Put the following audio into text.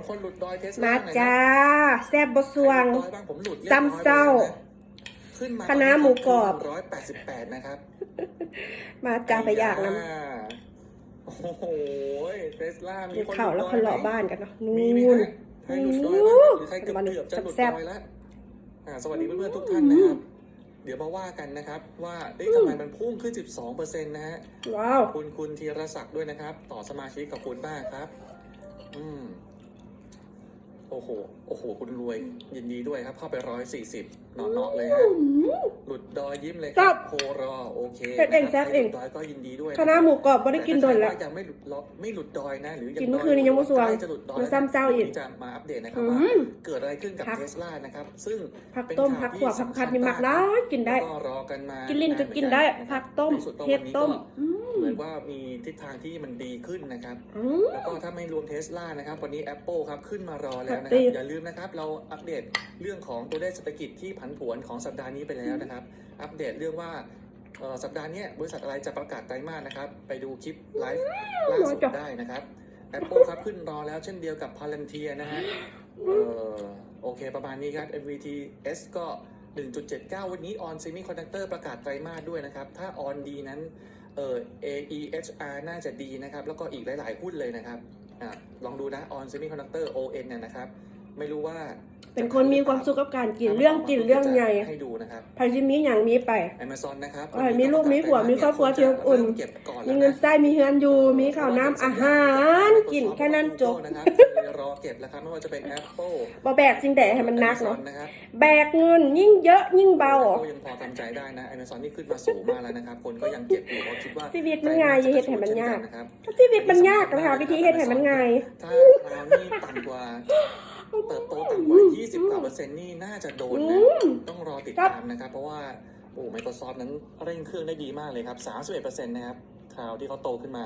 บางคนหลุดดอยเทสลามาหน่อยนะจ้า แซ่บบสวงใครหลุดดอยบ้างผมหลุดเรียบร้อยซ้ำเศร้าไปแล้วนะขึ้นมาคณะหมูกรอบร้อยแปดสิบแปดนะครับ มาจ้าไปอยากนะโอ้โหเทสลามีเดี๋ยวคนเข่าแล้วหคลุนดเลาะดอยไหมบ้านกันเนาะนู่มีไหมนฮะใครหลุดดอยบ้างหรือใครเกือบวันเกือบจะหลุดแซ่บดอยแล้วอ่าสวัสดีเพื่อนๆทุกท่านนะครับเดี๋ยวมาว่ากันนะครับ ว่าเอ๊ะทำไมมันพุ่งขึ้น 12%นะฮะว้าวคุณคุณธีรศักดิ์ด้วยนะครับ ต่อสมาชิกกับคุณมากครับอืม โอ้โห โอ้โห คุณรวย ยินดีด้วยครับ เข้าไปร้อยสี่สิบเนาะๆเลยฮะ หลุดดอยยิ้มเลยคครัรับบโครอ โอเคเฮ็ดเองนะครับแซ่บเองใครหลุดดอยก็ยินดีด้วยคณะหมูกรอบไม่ได้กินโดนแล้วต่ถ้าใครยังไม่หลุดลไม่หลุดดอยนะ หรือกินเมื่อคืนนี้ยังไม่สวงใกล้จะหลุดดอยมาซ้ำเจ้าอีกที่จะมาอัปเดตนะครับอืว่ามเกิดอะไรขึ้นกับผักเทสลานะครับ ซึ่งผักต้มเป็นผักข่าวขวบที่ผักพัดสำคัญนี่หมักมากได้กินได้ก็รอกันมา กินลิ้นก็าเหมือกินได้ะครับผักต้มในสุดเห็ดต้มวันนี้ก็อืม เหมือนว่ามีทิศทางที่มันดีขึ้นนะครับอืมแล้วก็ถ้าไม่รวมเทสลานะครับ วันนี้ Apple ครับขึ้นมารอแล้วนะคตีรับ อย่าลืมนะครับ เราอัปเดตเรื่องของตัวเลขเศรษฐกิจที่ผันผวนของสัปดาห์นี้ไปแล้วนะครับ อัปเดตเรื่องว่าเอ่อสัปดาห์เนี้ยบริษัทอะไรจะประกาศไตรมาสนะครับ ไปดูคลิปไลฟ์ล่าสุดได้นะครับ Apple ครับขึ้นรอแล้วเช่นเดียวกับ Palantir นะฮะเอ่อโอเคประมาณนี้ครับ MVTS ก็ 1.79 วันนี้ On Semiconductor ประกาศไตรมาสด้วยนะครับ ถ้า On ดีนั้นเออ AEHR น่าจะดีนะครับ แล้วก็อีกหลาย ๆ หุ้นเลยนะครับอลองดูนะ On Semiconductor ON เนี่ยนะครับ ไม่รู้ว่า เป็นคนมีความสุขกับการกินเรื่องกินเรื่องใหญ่ให้ดูนะครับพายซิมีอย่างมีไป Amazon นะครับเอ้ยมีลูกมีผัวมีครอบครัวที่อบอุ่นเก็บก่อนมีแล้วะเงินใส่มีเฮือนอยู่ มีข้าวน้ำอาหารกินแค่นั้นจบนะครับรอเก็บแล้วครับไม่ว่าจะเป็น Apple บ่แบกสิ่งใดให้มันนักเนาะ Amazon นะครับแบกเงินยิ่งเยอะยิ่งเบาก็ยังพอทำใจได้นะ Amazon นี่ขึ้นมาสูงมากแล้วนะครับคนก็ยังเก็บอยู่เพราะคิดว่าชีวิตมันง่ายอย่าเฮ็ดให้มันยากนะครับชีวิตมันยากนะคะวิธีเฮ็ดให้มันง่ายถ้าคราวนี้ต่ำกว่า เติบโตต่ำกว่า20กว่าเปอร์เซ็นต์นี่น่าจะโดนอืนะมต้องรอติดครับตามนะครับ เพราะว่าโอ้ Microsoft นั้นเร่งเครื่องได้ดีมากเลยครับ 31%นะครับ คราวที่เขาโตขึ้นมา